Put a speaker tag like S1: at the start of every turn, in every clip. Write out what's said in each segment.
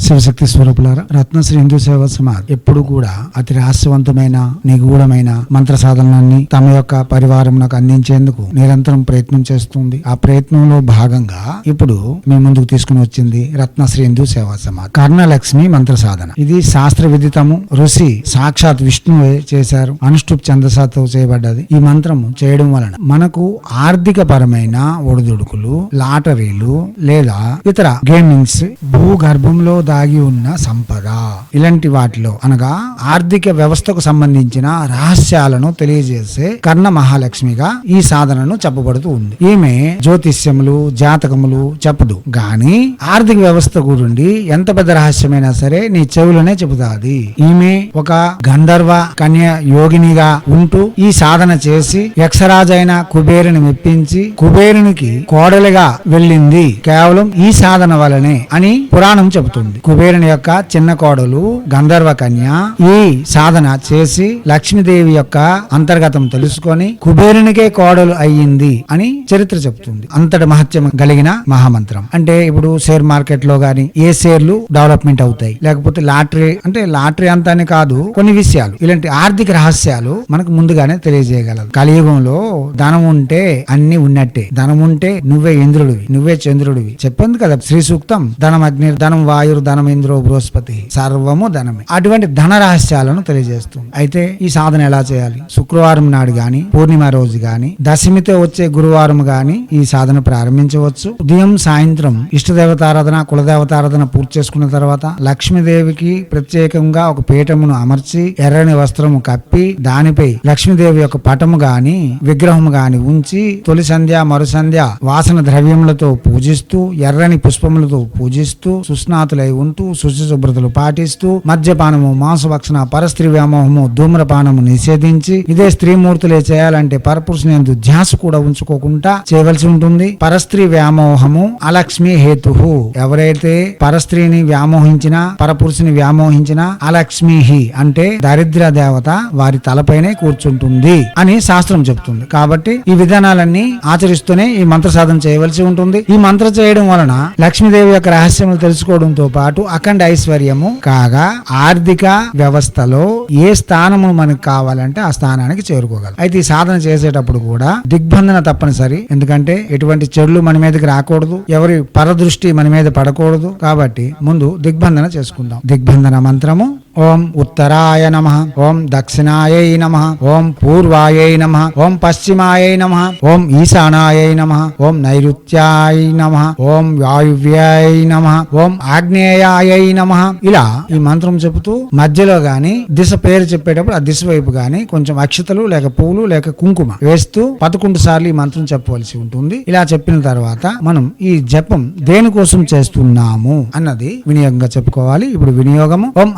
S1: శివశక్తి స్వరూపులారా రత్నశ్రీ హిందూ సేవా సమాజ్ ఎప్పుడు కూడా అతి రహస్యవంతమైన నిగూఢమైన మంత్ర సాధనలన్నీ తమ యొక్క పరివారంకు అందించేందుకు నిరంతరం ప్రయత్నం చేస్తుంది. ఆ ప్రయత్నంలో భాగంగా ఇప్పుడు మీ ముందుకు తీసుకుని వచ్చింది రత్నశ్రీ హిందూ సేవా సమాజ్. కర్ణలక్ష్మి మంత్ర సాధన. ఇది శాస్త్ర విదితము. ఋషి సాక్షాత్ విష్ణువే చేశారు. అనుష్ఠుప్ చందసాతో చేయబడ్డది. ఈ మంత్రము చేయడం వలన మనకు ఆర్థిక పరమైన ఒడిదుడుకులు లాటరీలు లేదా ఇతర గేమింగ్స్ భూగర్భంలో దాగి ఉన్న సంపద. ఇలాంటి వాటిలో అనగా ఆర్థిక వ్యవస్థకు సంబంధించిన రహస్యాలను తెలియజేసే కర్ణ మహాలక్ష్మిగా ఈ సాధనను చెప్పబడుతూ ఉంది. ఈమె జ్యోతిష్యములు జాతకములు చెప్పదు. గాని ఆర్థిక వ్యవస్థ గురుండి ఎంత పెద్ద రహస్యమైనా సరే నీ చెవులనే చెబుతాది. ఈమె ఒక గంధర్వ కన్య యోగినిగా ఉంటూ ఈ సాధన చేసి యక్షరాజైన కుబేరుని మెప్పించి కుబేరునికి కోడలిగా వెళ్ళింది. కేవలం ఈ సాధన వలనే అని పురాణం చెబుతుంది. కుబేరుని యొక్క చిన్న కోడలు గంధర్వ కన్య ఈ సాధన చేసి లక్ష్మీదేవి యొక్క అంతర్గతం తెలుసుకొని కుబేరునికే కోడలు అయ్యింది అని చరిత్ర చెబుతుంది. అంతటి మహత్యం కలిగిన మహామంత్రం. అంటే ఇప్పుడు షేర్ మార్కెట్లో గాని ఏ షేర్లు డెవలప్మెంట్ అవుతాయి? లేకపోతే లాటరీ అంటే లాటరీ అంతానే కాదు కొన్ని విషయాలు. ఇలాంటి ఆర్థిక రహస్యాలు మనకు ముందుగానే తెలియజేయగలదు. కలియుగంలో ధనం ఉంటే అన్ని ఉన్నట్టే. ధనం ఉంటే నువ్వే ఇంద్రుడివి నువ్వే చంద్రుడివి. చెప్పింది కదా శ్రీ సూక్తం ధనం అగ్ని ధనం వాయుర్ ధనమేంద్రో బృహస్పతి. సర్వము ధనమే. అటువంటి ధన రహస్యాలను తెలియజేస్తుంది. అయితే ఈ సాధన ఎలా చేయాలి? శుక్రవారం నాడు గాని పూర్ణిమ రోజు గాని దశమితో వచ్చే గురువారం గాని ఈ సాధన ప్రారంభించవచ్చు. ఉదయం సాయంత్రం ఇష్టదేవతారాధన కులదేవతారాధన పూర్తి చేసుకున్న తర్వాత లక్ష్మీదేవికి ప్రత్యేకంగా ఒక పీఠమును అమర్చి ఎర్రని వస్త్రము కప్పి దానిపై లక్ష్మీదేవి యొక్క పటము గాని విగ్రహము గాని ఉంచి తొలి సంధ్య మరుసంధ్య వాసన ద్రవ్యములతో పూజిస్తూ ఎర్రని పుష్పములతో పూజిస్తూ సుస్నాతులై ఉంటూ శుచిశుభ్రతలు పాటిస్తూ మద్యపానము మాంసభక్షణ పరస్త్రీ వ్యామోహము ధూమ్రపానము నిషేధించి ఇదే స్త్రీమూర్తులే చేయాలంటే పరపురుషుని యందు ధ్యాస కూడా ఉంచుకోకుండా చేయవలసి ఉంటుంది. పరస్త్రీ వ్యామోహము అలక్ష్మి హేతు ఎవరైతే పరస్త్రీని వ్యామోహించినా పరపురుషుని వ్యామోహించినా అలక్ష్మి అంటే దరిద్ర దేవత వారి తలపైనే కూర్చుంటుంది అని శాస్త్రం చెప్తుంది కాబట్టి ఈ విధానాలన్నీ ఆచరిస్తూనే ఈ మంత్ర సాధన చేయవలసి ఉంటుంది. ఈ మంత్ర చేయడం వలన లక్ష్మీదేవి యొక్క రహస్యములు తెలుసుకోవడంతో పాటు అఖండ ఐశ్వర్యము కాగా ఆర్థిక వ్యవస్థలో ఏ స్థానము మనకు కావాలంటే ఆ స్థానానికి చేరుకోగలం. అయితే ఈ సాధన చేసేటప్పుడు కూడా దిగ్బంధన తప్పనిసరి. ఎందుకంటే ఎటువంటి చెడులు మన మీదకి రాకూడదు. ఎవరి పరదృష్టి మన మీద పడకూడదు. కాబట్టి ముందు దిగ్బంధన చేసుకుందాం. దిగ్బంధన మంత్రము ఓం ఉత్తరాయ నమ. ఓం దక్షిణాయై నమ. ఓం పూర్వాయై నమ. ఓం పశ్చిమాయై నమ. ఓం ఈశానాయై నమ. ఓం నైరుత్యాయ నమ. ఓం వాయువ్యాయ నమ. ఓం ఆగ్నేయాయై నమ. ఇలా ఈ మంత్రం చెబుతూ మధ్యలో గాని దిశ పేరు చెప్పేటప్పుడు ఆ దిశ వైపు గాని కొంచెం అక్షతలు లేక పూలు లేక కుంకుమ వేస్తూ పదకొండు సార్లు ఈ మంత్రం చెప్పవలసి ఉంటుంది. ఇలా చెప్పిన తర్వాత మనం ఈ జపం దేనికోసం చేస్తున్నాము అన్నది వినియోగంగా చెప్పుకోవాలి. ఇప్పుడు వినియోగము. ఓం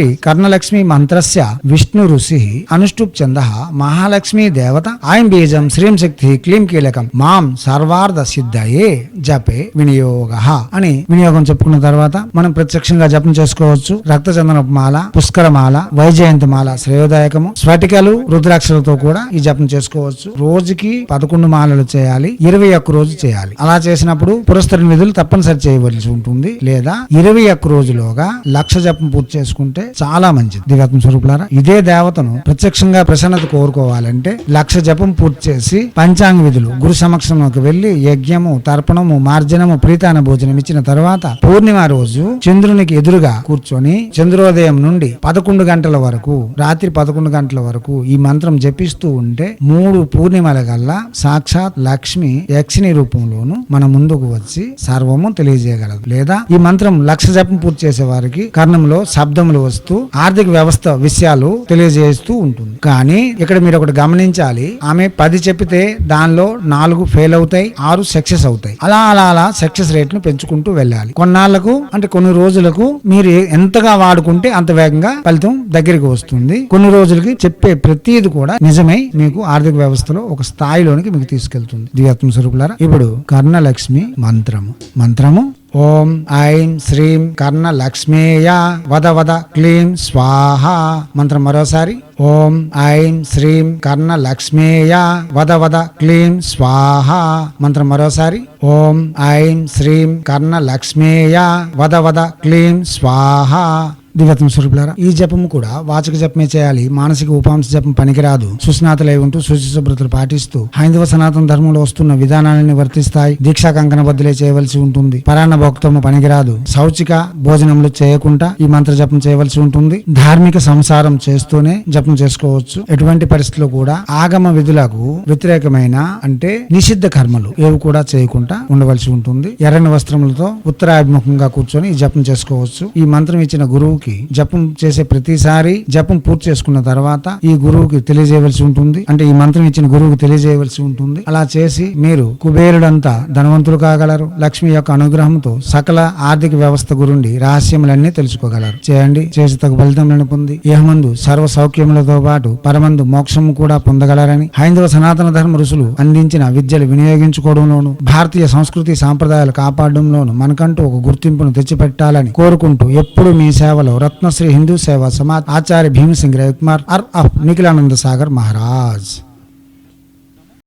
S1: అస్యశ్రీ కర్ణలక్ష్మి మంత్రస్య విష్ణు ఋషి అనుష్ఠుప్ చంద మహాలక్ష్మి దేవత ఆయం బీజం శ్రీం శక్తి క్లీం కీలకం మాం సర్వార్థ సిద్ధయే జపే వినియోగ అని వినియోగం చెప్పుకున్న తర్వాత మనం ప్రత్యక్షంగా జపం చేసుకోవచ్చు. రక్త చందనపు పుష్కరమాల వైజయంతి మాల శ్రేయోదాయకము. స్ఫటికలు రుద్రాక్షలతో కూడా ఈ జపం చేసుకోవచ్చు. రోజుకి పదకొండు మాలలు చేయాలి ఇరవై ఒక్క రోజు చేయాలి. అలా చేసినప్పుడు పురస్కరణ విధులు తప్పనిసరి చేయవలసి ఉంటుంది. లేదా ఇరవై ఒక్క రోజులోగా లక్ష జపం పూర్తి చేసుకుంటే చాలా మంచిది. దివ్యాత్మ స్వరూపులారా ఇదే దేవతను ప్రత్యక్షంగా ప్రసన్నత కోరుకోవాలంటే లక్ష జపం పూర్తి చేసి పంచాంగ విధులు గురు సమక్షంలోకి వెళ్ళి యజ్ఞము తర్పణము మార్జనము ప్రీతాన భోజనం ఇచ్చిన తర్వాత పూర్ణిమ రోజు చంద్రునికి ఎదురుగా కూర్చొని చంద్రోదయం నుండి పదకొండు గంటల వరకు రాత్రి పదకొండు గంటల వరకు ఈ మంత్రం జపిస్తూ ఉంటే మూడు పూర్ణిమల గల్లా సాక్షాత్ లక్ష్మి యక్షిని రూపంలోను మన ముందుకు వచ్చి సర్వము తెలియజేయగలదు. లేదా ఈ మంత్రం లక్ష జపం పూర్తి చేసే వారికి కర్ణంలో శబ్దములు వస్తూ ఆర్థిక వ్యవస్థ విషయాలు తెలియజేస్తూ ఉంటుంది. కానీ ఇక్కడ మీరు ఒకటి గమనించాలి. ఆమె పది చెప్పితే దానిలో నాలుగు ఫెయిల్ అవుతాయి ఆరు సక్సెస్ అవుతాయి. అలా అలా అలా సక్సెస్ రేట్ను పెంచుకుంటూ వెళ్ళాలి. కొన్నాళ్ళకు అంటే కొన్ని రోజులకు మీరు ఎంతగా వాడుకుంటే అంత వేగంగా ఫలితం దగ్గరికి వస్తుంది. కొన్ని రోజులకి చెప్పే ప్రతిది కూడా నిజమై. మీకు ఆర్థిక వ్యవస్థలో ఒక స్థాయిలోనికి మీకు తీసుకెళ్తుంది. దివ్యాత్మ స్వరూపులారా ఇప్పుడు కర్ణలక్ష్మి మంత్రము. మంత్రము ఓం ఐం శ్రీం కర్ణ లక్ష్మేయ వద వద క్లీం స్వాహ. మంత్రం మరోసారి. ఓం ఐం శ్రీం కర్ణ లక్ష్మేయ వద వద క్లీం స్వాహ. మంత్రం మరోసారి. ఓం ఐం శ్రీం కర్ణ లక్ష్మేయ వద వద క్లీం స్వాహ. దివ్యత్మ స్వరూపులారా. ఈ జపము కూడా వాచక జపమే చేయాలి. మానసిక ఉపాంశ జపం పనికిరాదు. సుస్నాతలై ఉంటూ శుచి శుభ్రతలు పాటిస్తూ హైందవ సనాతన ధర్మంలో వస్తున్న విధానాలని వర్తిస్తాయి దీక్షా కంకణ బద్దులే చేయవలసి ఉంటుంది. పరాన్న భోక్తము పనికిరాదు. సౌచిక భోజనములు చేయకుండా ఈ మంత్ర జపం చేయవలసి ఉంటుంది. ధార్మిక సంసారం చేస్తూనే జపం చేసుకోవచ్చు. ఎటువంటి పరిస్థితుల్లో కూడా ఆగమ విధులకు వ్యతిరేకమైన అంటే నిషిద్ధ కర్మలు ఏవి కూడా చేయకుండా ఉండవలసి ఉంటుంది. ఎర్రని వస్త్రములతో ఉత్తరాభిముఖంగా కూర్చొని ఈ జపం చేసుకోవచ్చు. ఈ మంత్రం ఇచ్చిన గురువుకి జపం చేసే ప్రతిసారి జపం పూర్తి చేసుకున్న తర్వాత ఈ గురువుకి తెలియజేయవలసి ఉంటుంది. అంటే ఈ మంత్రం ఇచ్చిన గురువుకి తెలియజేయవలసి ఉంటుంది. అలా చేసి మీరు కుబేరుడంతా ధనవంతులు కాగలరు. లక్ష్మి యొక్క అనుగ్రహంతో సకల ఆర్థిక వ్యవస్థ గురుండి రహస్యములన్నీ తెలుసుకోగలరు. చేయండి. చేసి తగు ఫలితములను పొంది ఏహమందు సర్వ సౌఖ్యములతో పాటు పరమందు మోక్షము కూడా పొందగలరని హైందవ సనాతన ధర్మ ఋషులు అందించిన విద్యలు వినియోగించుకోవడంలోను భారతీయ సంస్కృతి సాంప్రదాయాలు కాపాడడంలోను మనకంటూ ఒక గుర్తింపును తెచ్చిపెట్టాలని కోరుకుంటూ ఎప్పుడు మీ సేవలో రత్నశ్రీ హిందూ సేవా సమాజ్ ఆచార్య భీమసింగ్ రవికుమార్ అర్ అఫ్ నిఖిలానంద సాగర్ మహారాజ్